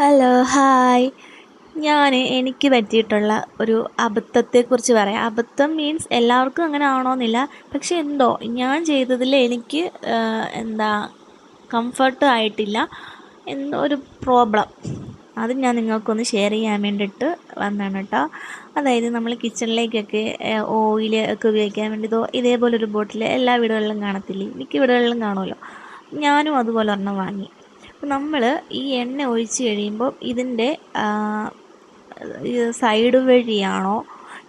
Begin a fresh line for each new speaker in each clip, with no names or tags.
Hello hi ഞാൻ എനിക്ക് പറ്റിയിട്ടുള്ള ഒരു അബദ്ധത്തെക്കുറിച്ച് പറയാം. അബദ്ധം മീൻസ് എല്ലാവർക്കും അങ്ങനെ ആവണമെന്നില്ല. പക്ഷെ എന്തോ ഞാൻ ചെയ്തതിൽ എനിക്ക് എന്താ കംഫർട്ട് ആയിട്ടില്ല. എന്തോ ഒരു പ്രോബ്ലം അത് ഞാൻ നിങ്ങൾക്കൊന്ന് ഷെയർ ചെയ്യാൻ വേണ്ടിയിട്ട് വന്നാണ് കേട്ടോ. അതായത് നമ്മൾ കിച്ചണിലേക്കൊക്കെ ഓയിൽ ഒക്കെ ഉപയോഗിക്കാൻ വേണ്ടി ഇതോ ഇതേപോലൊരു ബോട്ടിൽ എല്ലാ വീടുകളിലും കാണത്തില്ലേ? മിക്ക വീടുകളിലും കാണുമല്ലോ. ഞാനും അതുപോലെ ഒരെണ്ണം വാങ്ങി. അപ്പോൾ നമ്മൾ ഈ എണ്ണ ഒഴിച്ച് കഴിയുമ്പോൾ ഇതിന്റെ സൈഡ് വഴിയാണോ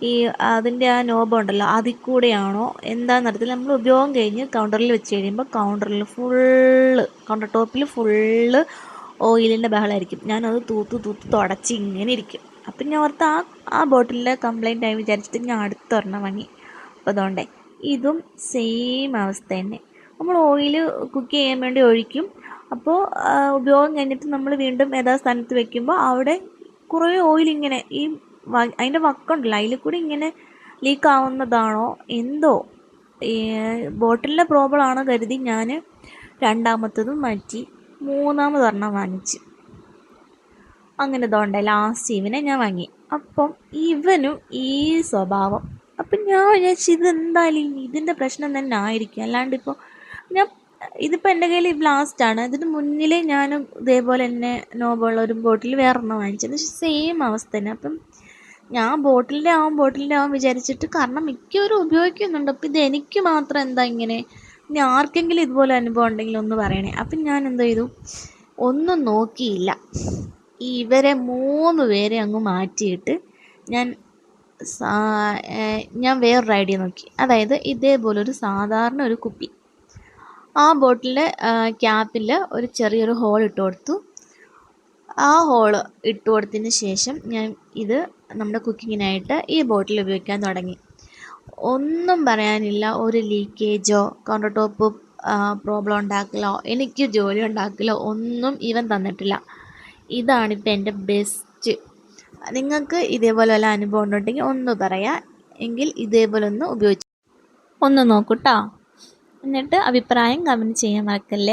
ഈ അതിന്റെ ആ നോബ് ഉണ്ടല്ലോ അതിൽ കൂടെയാണോ എന്താണെന്നറിയത്തില്ല നമ്മൾ ഉപയോഗം കഴിഞ്ഞ് കൗണ്ടറിൽ വെച്ച് കഴിയുമ്പോൾ കൗണ്ടറിൽ ഫുള്ള് കൗണ്ടർ ടോപ്പിൽ ഫുള്ള് ഓയിലിന്റെ ബഹളമായിരിക്കും ഞാനത് തൂത്ത് തൂത്ത് തുടച്ച് ഇങ്ങനെ ഇരിക്കും. അപ്പം ഞാൻ ഓർത്ത് ആ ആ ബോട്ടിലെ കംപ്ലൈന്റ് ആയി വിചാരിച്ചിട്ട് ഞാൻ അടുത്തൊരെണ്ണം വാങ്ങി. അപ്പോൾ അതുകൊണ്ടേ ഇതും സെയിം അവസ്ഥ തന്നെ. നമ്മൾ ഓയിൽ കുക്ക് ചെയ്യാൻ വേണ്ടി ഒഴിക്കും. അപ്പോൾ ഉപയോഗം കഴിഞ്ഞിട്ട് നമ്മൾ വീണ്ടും യഥാസ്ഥാനത്ത് വെക്കുമ്പോൾ അവിടെ കുറേ ഓയിൽ ഇങ്ങനെ ഈ അതിന്റെ വക്കുണ്ടല്ലോ അതിൽ കൂടി ഇങ്ങനെ ലീക്ക് ആവുന്നതാണോ എന്തോ ബോട്ടിലിന്റെ പ്രോബ്ലം ആണോ കരുതി ഞാൻ രണ്ടാമത്തതും മാറ്റി മൂന്നാമതൊരെണ്ണം വാങ്ങിച്ചു. അങ്ങനെ ഇതുകൊണ്ട് ലാസ്റ്റ് ഇവനെ ഞാൻ വാങ്ങി. അപ്പം ഇവനും ഈ സ്വഭാവം. അപ്പം ഞാൻ വിചാരിച്ചു ഇതെന്തായാലും ഇതിന്റെ പ്രശ്നം തന്നെ ആയിരിക്കും. അല്ലാണ്ട് ഇപ്പോൾ ഞാൻ ഇതിപ്പോൾ എന്റെ കയ്യിൽ ആണ്. ഇതിന് മുന്നിൽ ഞാൻ ഇതേപോലെ തന്നെ നോബുള്ള ഒരു ബോട്ടിൽ വേറൊരെണ്ണം വാങ്ങിച്ചത്. സെയിം അവസ്ഥ തന്നെ. അപ്പം ഞാൻ ബോട്ടിലിന്റെ ആവും ബോട്ടിലിന്റെ ആവും വിചാരിച്ചിട്ട് കാരണം മിക്കവരും ഉപയോഗിക്കുന്നുണ്ട്. അപ്പം ഇത് എനിക്ക് മാത്രം എന്താ ഇങ്ങനെ? ഇനി ആർക്കെങ്കിലും ഇതുപോലെ അനുഭവം ഉണ്ടെങ്കിൽ ഒന്ന് പറയണേ. അപ്പം ഞാൻ എന്ത് ചെയ്തു? ഒന്നും നോക്കിയില്ല. ഇവരെ മൂന്ന് പേരെ അങ്ങ് മാറ്റിയിട്ട് ഞാൻ ഞാൻ വേറൊരു ഐഡിയ നോക്കി. അതായത് ഇതേപോലൊരു സാധാരണ ഒരു കുപ്പി. ആ ബോട്ടിലെ ക്യാപ്പിൽ ഒരു ചെറിയൊരു ഹോൾ ഇട്ട് കൊടുത്തു. ആ ഹോൾ ഇട്ട് കൊടുത്തതിന് ശേഷം ഞാൻ ഇത് നമ്മുടെ കുക്കിങ്ങിനായിട്ട് ഈ ബോട്ടിൽ ഉപയോഗിക്കാൻ തുടങ്ങി. ഒന്നും പറയാനില്ല ഒരു ലീക്കേജോ കൗണ്ടർ ടോപ്പ് പ്രോബ്ലം ഉണ്ടാക്കലോ എനിക്ക് ജോലി ഉണ്ടാക്കലോ ഒന്നും ഇവൻ തന്നിട്ടില്ല. ഇതാണിപ്പോൾ എന്റെ ബെസ്റ്റ് നിങ്ങൾക്ക് ഇതേപോലെ വല്ല അനുഭവം ഉണ്ടെങ്കിൽ ഒന്ന് പറയാം എങ്കിൽ ഇതേപോലെ ഒന്ന് ഉപയോഗിച്ച്. ഒന്ന് നോക്കൂട്ടോ എന്നിട്ട് അഭിപ്രായം കമന്റ് ചെയ്യാൻ മറക്കല്ലേ?